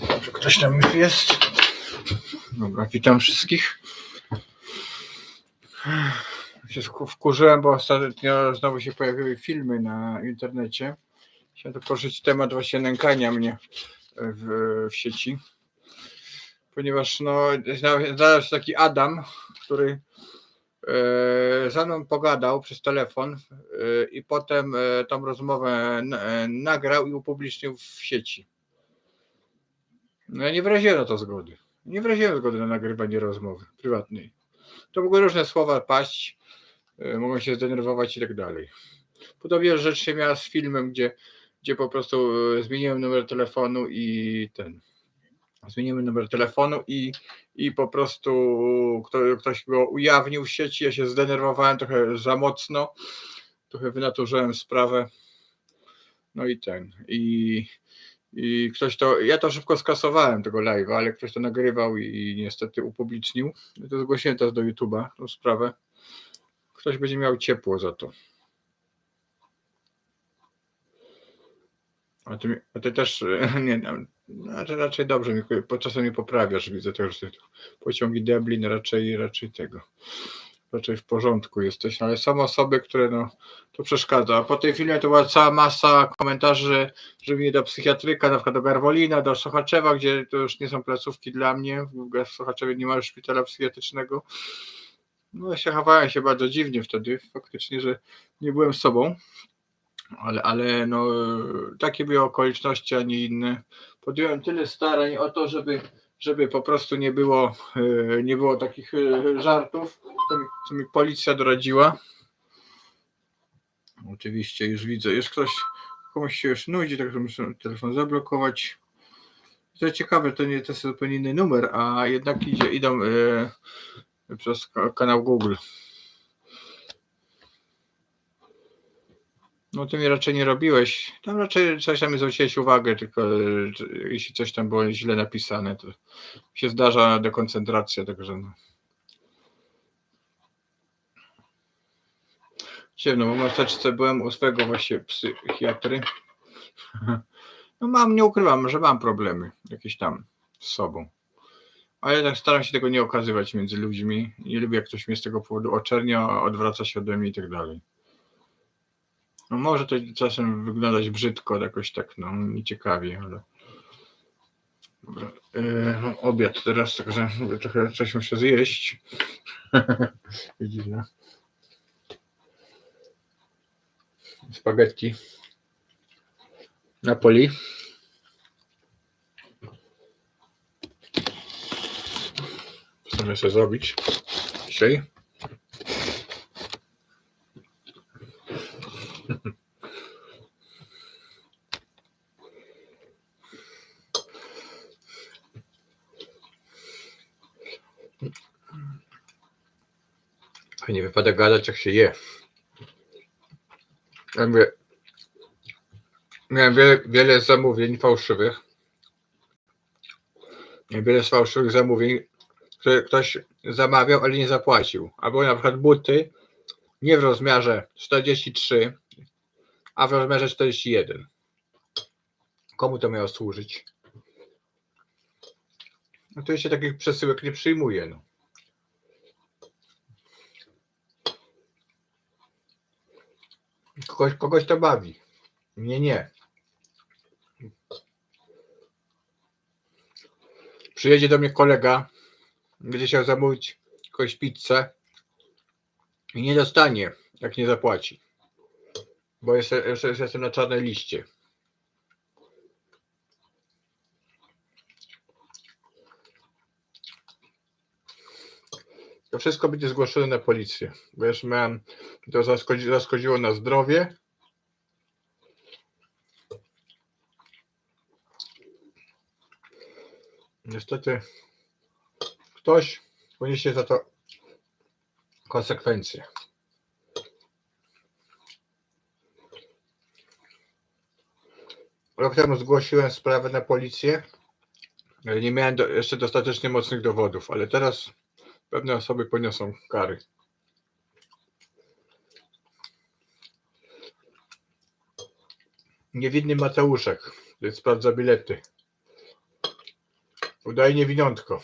Może ktoś tam już jest? Dobra, witam wszystkich. Się wkurzyłem, bo ostatnio znowu się pojawiły filmy na internecie. Chciałem to poruszyć temat właśnie nękania mnie w, w sieci. Ponieważ no, zna- znalazł się taki Adam, który ze mną pogadał przez telefon e, i potem e, tą rozmowę e, nagrał i upublicznił w sieci. No ja nie wyraziłem na to zgody. Nie wyraziłem zgody na nagrywanie rozmowy prywatnej. To mogły różne słowa paść, mogą się zdenerwować i tak dalej. Podobnie rzecz się miała z filmem, gdzie, gdzie po prostu zmieniłem numer telefonu i ten. Zmieniłem numer telefonu i, i po prostu kto, ktoś go ujawnił w sieci. Ja się zdenerwowałem trochę za mocno. Trochę wynaturzyłem sprawę. No i ten. I, i ktoś to, ja to szybko skasowałem tego live'a, ale ktoś to nagrywał i niestety upublicznił. Ja to zgłosiłem teraz do YouTube'a, tą sprawę. Ktoś będzie miał ciepło za to. A ty, a ty też, nie wiem, raczej, dobrze, mi, czasem mnie poprawiasz, widzę też, pociągi Deblin raczej, raczej tego, raczej w porządku jesteś, ale są osoby, które no, to przeszkadza. A po tej filmie to była cała masa komentarzy, że mnie do psychiatryka, na przykład do Garwolina, do Sochaczewa, gdzie to już nie są placówki dla mnie, w Sochaczewie nie ma już szpitala psychiatrycznego. No się chowałem się bardzo dziwnie wtedy, faktycznie, że nie byłem sobą, ale, ale no takie były okoliczności, a nie inne. Podjąłem tyle starań o to, żeby, żeby po prostu nie było, e, nie było takich e, żartów, co mi, co mi policja doradziła. Oczywiście już widzę, już ktoś komuś się już nudzi, także muszę telefon zablokować. To ciekawe, to nie to jest zupełnie inny numer, a jednak idzie, idą e, przez ka- kanał Google. No ty mi raczej nie robiłeś. Tam raczej coś tam zwróciłeś uwagę, tylko jeśli coś tam było źle napisane, to się zdarza dekoncentracja, także no. Ciemno, bo w maseczce byłem u swego właśnie psychiatry. No mam, nie ukrywam, że mam problemy jakieś tam z sobą. Ale jednak staram się tego nie okazywać między ludźmi. Nie lubię, jak ktoś mnie z tego powodu oczernia, odwraca się ode mnie i tak dalej. No może to czasem wyglądać brzydko, jakoś tak, no, nieciekawie, ale... Dobra, mam obiad teraz, także trochę coś muszę zjeść. Dziwne. Spaghetti. Napoli. Chcemy sobie zrobić dzisiaj. Fajnie wypada gadać jak się je. Ja mówię, miałem wiele, wiele zamówień fałszywych. wiele fałszywych zamówień, które ktoś zamawiał, ale nie zapłacił. Albo na przykład buty nie w rozmiarze 43, a w rozmiarze 41. Komu to miało służyć? No to się takich przesyłek nie przyjmuje. No. Kogoś, kogoś to bawi. Mnie nie. Przyjedzie do mnie kolega, będzie chciał zamówić jakąś pizzę i nie dostanie, jak nie zapłaci. Bo jeszcze jestem na czarnej liście. To wszystko będzie zgłoszone na policję. Już miałem, to zaszkodzi, zaszkodziło na zdrowie. Niestety ktoś poniesie za to konsekwencje. Rok temu zgłosiłem sprawę na policję, nie miałem do, jeszcze dostatecznie mocnych dowodów, ale teraz pewne osoby poniosą kary. Niewinny Mateuszek, który sprawdza bilety. Udaje niewiniątko.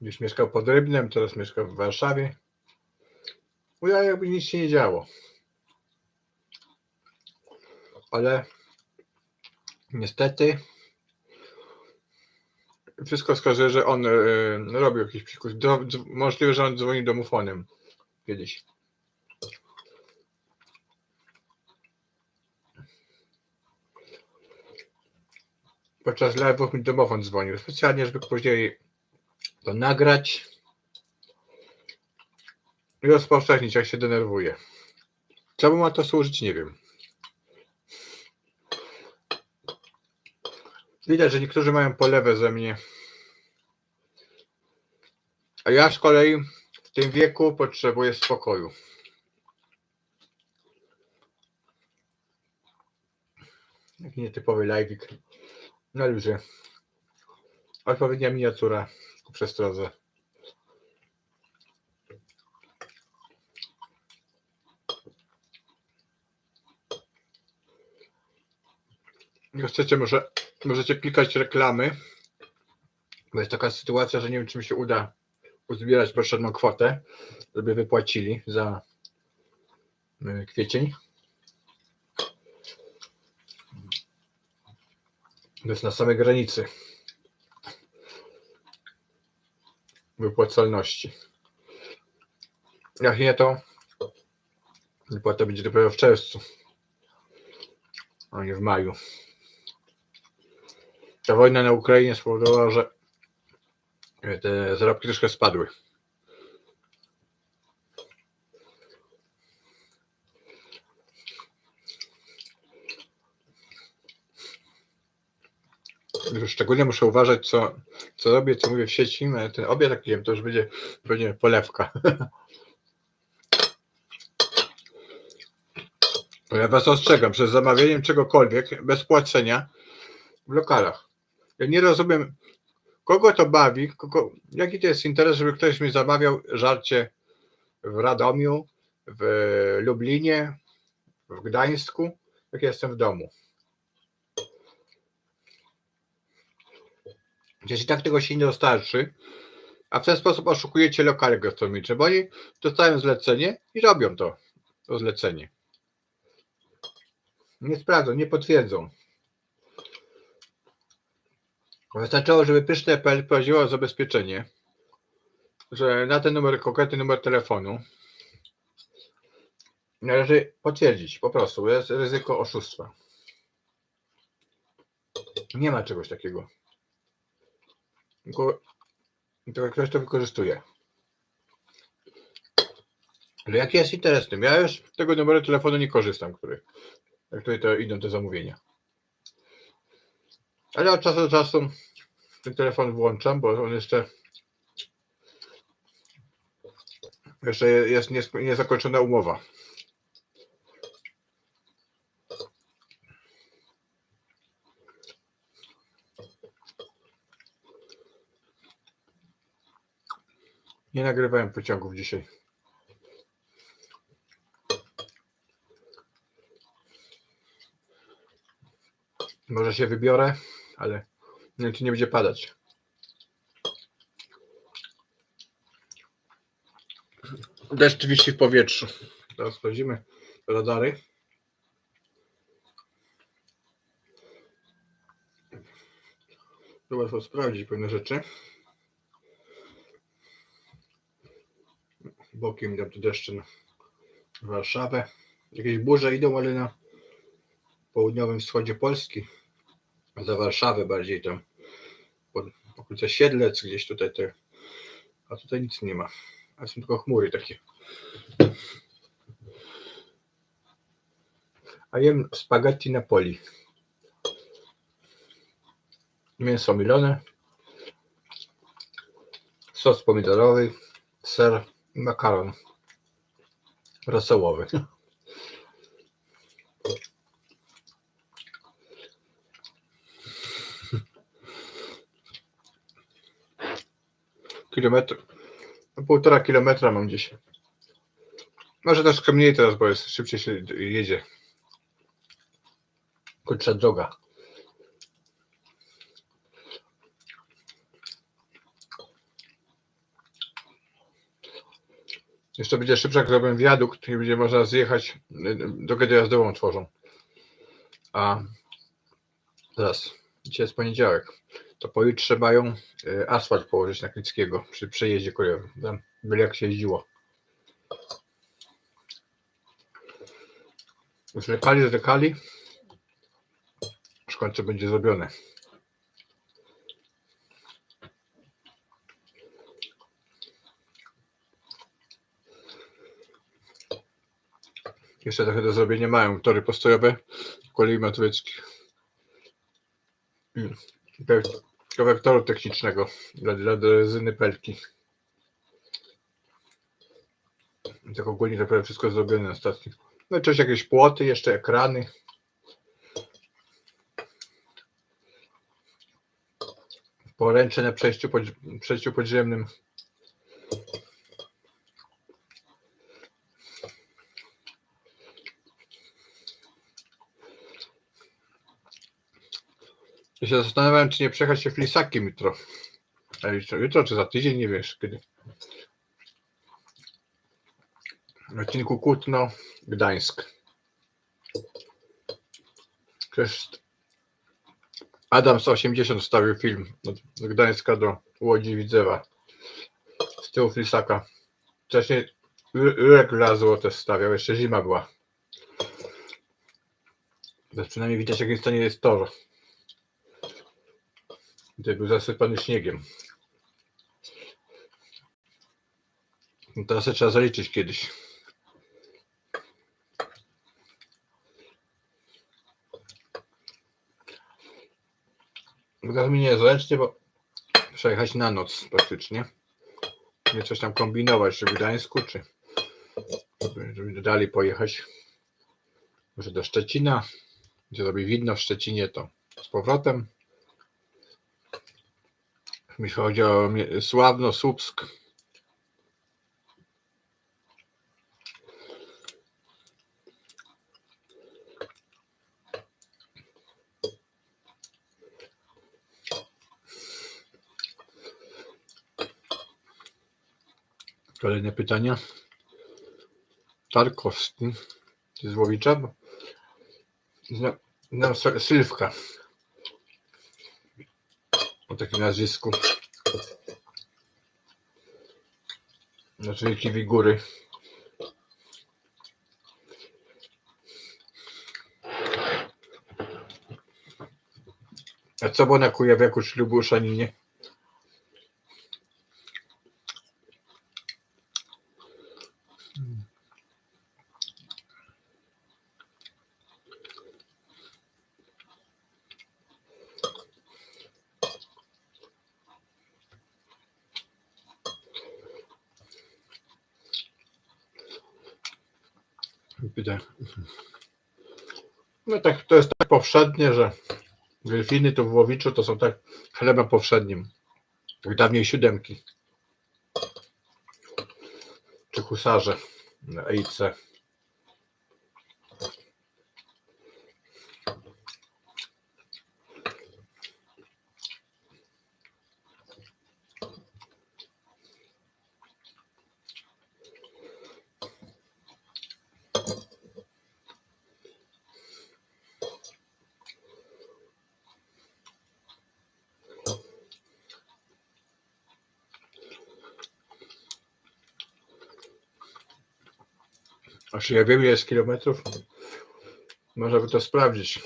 Gdzieś mieszkał pod Rybnem, teraz mieszka w Warszawie. Udaje jakby nic się nie działo. Ale niestety wszystko wskazuje, że on e, robił jakiś psikus. Możliwe, że on dzwonił domofonem kiedyś. Podczas live'ów mi domofon dzwonił. Specjalnie, żeby później to nagrać i rozpowszechnić, jak się denerwuje. Czemu ma to służyć, nie wiem. Widać, że niektórzy mają polewę ze mnie. A ja z kolei w tym wieku potrzebuję spokoju. Taki nietypowy live'ik na luzie. Odpowiednia miniatura ku przestrodze. Jak chcecie, może, możecie klikać reklamy. Bo jest taka sytuacja, że nie wiem, czy mi się uda uzbierać potrzebną kwotę, żeby wypłacili za y, kwiecień. To jest na samej granicy wypłacalności. Jak nie, to wypłata będzie dopiero w czerwcu, a nie w maju. Ta wojna na Ukrainie spowodowała, że te zarobki troszkę spadły. Szczególnie muszę uważać, co, co robię, co mówię w sieci. ale Ten obiad, jak jem, to już będzie pewnie polewka. Ja Was ostrzegam, przed zamawianiem czegokolwiek bez płacenia w lokalach. Ja nie rozumiem, kogo to bawi, kogo, jaki to jest interes, żeby ktoś mi zamawiał żarcie w Radomiu, w Lublinie, w Gdańsku, jak jestem w domu. Przecież i tak tego się nie dostarczy, a w ten sposób oszukujecie lokale gastronomiczne, bo oni dostają zlecenie i robią to, to zlecenie. Nie sprawdzą, nie potwierdzą. Wystarczyło, żeby pyszne.pl prowadziło zabezpieczenie, że na ten numer, konkretny numer telefonu należy potwierdzić po prostu, jest ryzyko oszustwa. Nie ma czegoś takiego. Tylko, tylko ktoś to wykorzystuje. Ale jaki jest interes tym? Ja już tego numeru telefonu nie korzystam, który, jak tutaj to idą te zamówienia. Ale ja od czasu do czasu ten telefon włączam, bo on jeszcze jeszcze jest niezakończona umowa. Nie nagrywałem pociągów dzisiaj. Może się wybiorę ale nie wiem, czy nie będzie padać. Deszcz wisi w powietrzu. Teraz sprawdzimy radary. To łatwo sprawdzić pewne rzeczy. Bokiem idą tu deszcze na Warszawę. Jakieś burze idą, ale na południowym wschodzie Polski. Za Warszawę bardziej tam. Okolice Siedlec, gdzieś tutaj te. A tutaj nic nie ma. A są tylko chmury takie. A jem spaghetti Napoli. Mięso milone. Sos pomidorowy. Ser i makaron. Rosołowy. Kilometr. No, półtora kilometra mam gdzieś. Może troszkę mniej teraz, bo jest szybciej się jedzie. Krótsza droga. Jeszcze będzie szybsza, jak zrobię wiadukt i będzie można zjechać, drogę dojazdową tworzą. A teraz, dzisiaj jest poniedziałek, to pojutrze mają y, asfalt położyć na Klickiego przy przejeździe kolejowym. Tam byle jak się jeździło. Zlekali, zlekali. Już w końcu będzie zrobione. Jeszcze trochę do zrobienia mają tory postojowe kolei mazowieckiej. Mm. Kawałek technicznego dla, dla drezyny pelki. Tak ogólnie to prawie wszystko zrobione stacji. No i coś jakieś płoty, jeszcze ekrany. Poręcze na przejściu, pod, przejściu podziemnym. Ja się zastanawiałem, czy nie przejechać się flisakiem jutro. A jutro, jutro czy za tydzień, nie wiesz kiedy. W odcinku Kutno, Gdańsk. Przecież Adam z 80 wstawił film od Gdańska do Łodzi Widzewa. Z tyłu flisaka. Wcześniej Jurek Lazło też stawiał, jeszcze zima była. Więc przynajmniej widać, w jakim stanie jest tor. Tutaj był zasypany śniegiem. No teraz trzeba zaliczyć kiedyś. Teraz mi niezręcznie, bo trzeba jechać na noc praktycznie. Nie coś tam kombinować, czy w Gdańsku, czy żeby dalej pojechać. Może do Szczecina, gdzie robi widno w Szczecinie, to z powrotem. Jeśli chodzi o Mie- Sławno, Słupsk. Kolejne pytania. Tarkowski z Łowicza. znam Sy- Sylwka. O takim nazwisku. Znaczy Wielki Wigury. A co było na Kujawiaku ślubu Szaninie? Pyta. No tak, to jest tak powszednie, że Wielfiny to w Łowiczu to są tak chlebem powszednim. Jak dawniej siódemki. husarze na EIC. Aż ja wiem, ile jest kilometrów. Można by to sprawdzić.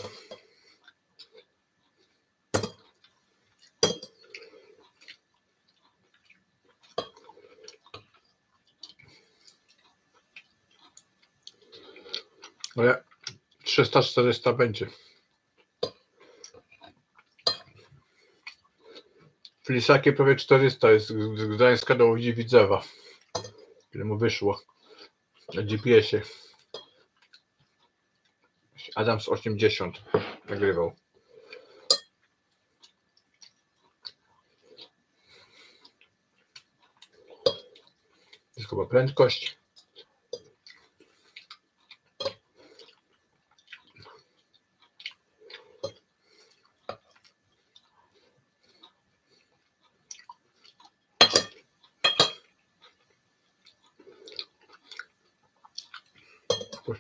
Ale 300-400 będzie. W Lisakie prawie 400 jest z Gdańska do Łodzi Widzewa. Ile mu wyszło GPS-ie. Adam z 80 nagrywał. Jest chyba prędkość.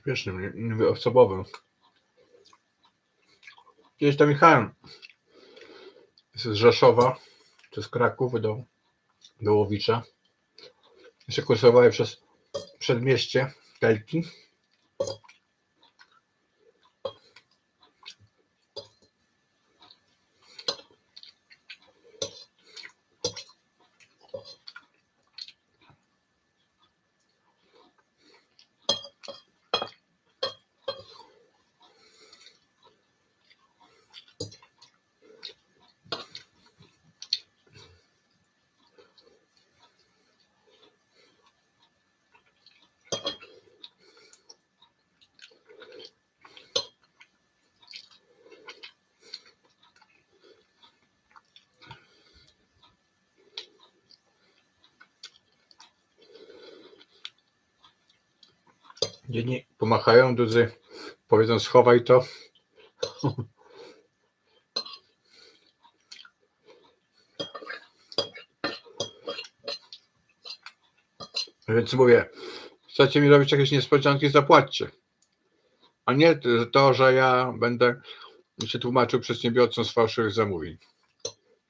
Pośpiesznym, nie- nie mówię osobowym. Kiedyś tam jechałem z Rzeszowa, czy z Kraków do, do Łowicza. Jeszcze kursowałem przez przedmieście Kelki. Jedni pomachają, drudzy powiedzą schowaj to. Więc mówię, chcecie mi robić jakieś niespodzianki, zapłaćcie. A nie to, że ja będę się tłumaczył przedsiębiorcom z fałszywych zamówień.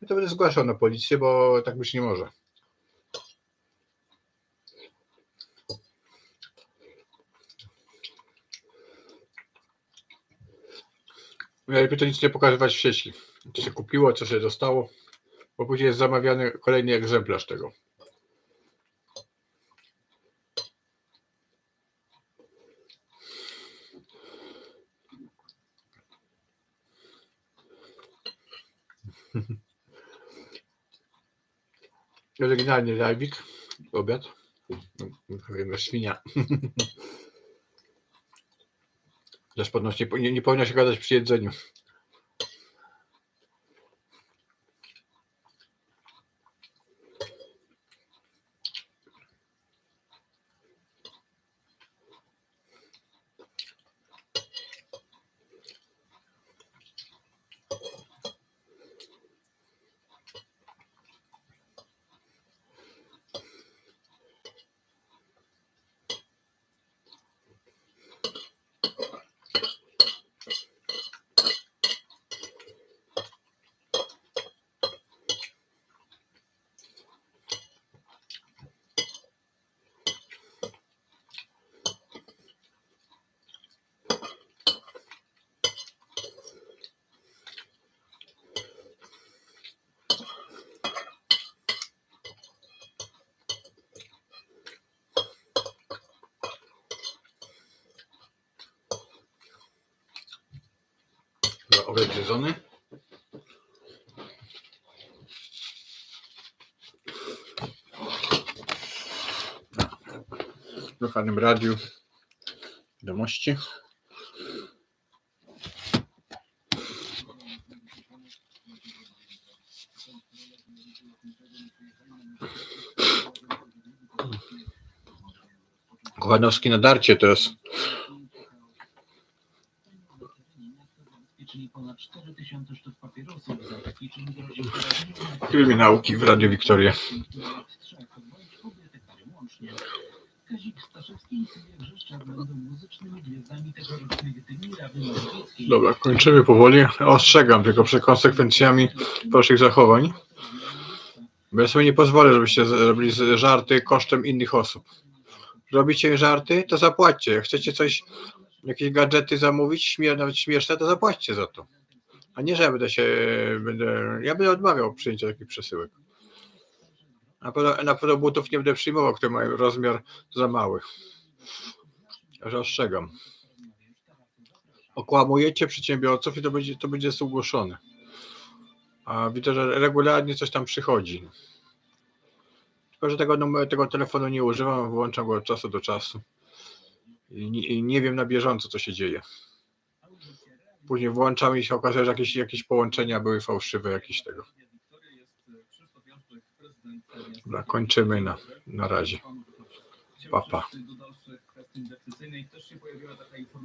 To będę zgłaszał na policję, bo tak być nie może. Najlepiej to nic nie pokazywać w sieci. Co się kupiło, co się dostało, bo później jest zamawiany kolejny egzemplarz tego. Oryginalnie live'ik, obiad. Wiem, świnia. Podnosi, nie, nie, nie powinno się gadać przy jedzeniu. Obiad zjedzony. W lokalnym radiu wiadomości. Kochanowski na darcie teraz. Czyli ponad 4000 sztuk papierosów grozi Kryminałki w Radio Wiktoria. Dobra, kończymy powoli. Ostrzegam tylko przed konsekwencjami waszych zachowań. Bo ja sobie nie pozwolę, żebyście robili żarty kosztem innych osób. Robicie żarty, to zapłaćcie. Jak chcecie coś, jakieś gadżety zamówić, śmier nawet śmieszne, to zapłaćcie za to. A nie, że ja będę się, będę, ja będę odmawiał przyjęcia takich przesyłek. Na pewno, na pewno butów nie będę przyjmował, które mają rozmiar za mały. Także ostrzegam. Okłamujecie przedsiębiorców i to będzie, to będzie zgłoszone. A widzę, że regularnie coś tam przychodzi. Tylko, że tego, tego telefonu nie używam, wyłączam go od czasu do czasu. I nie, i nie wiem na bieżąco, co się dzieje. Później włączam i się okazuje, że jakieś, jakieś połączenia były fałszywe, jakieś tego. Dobra, kończymy na, na razie. Pa, pa.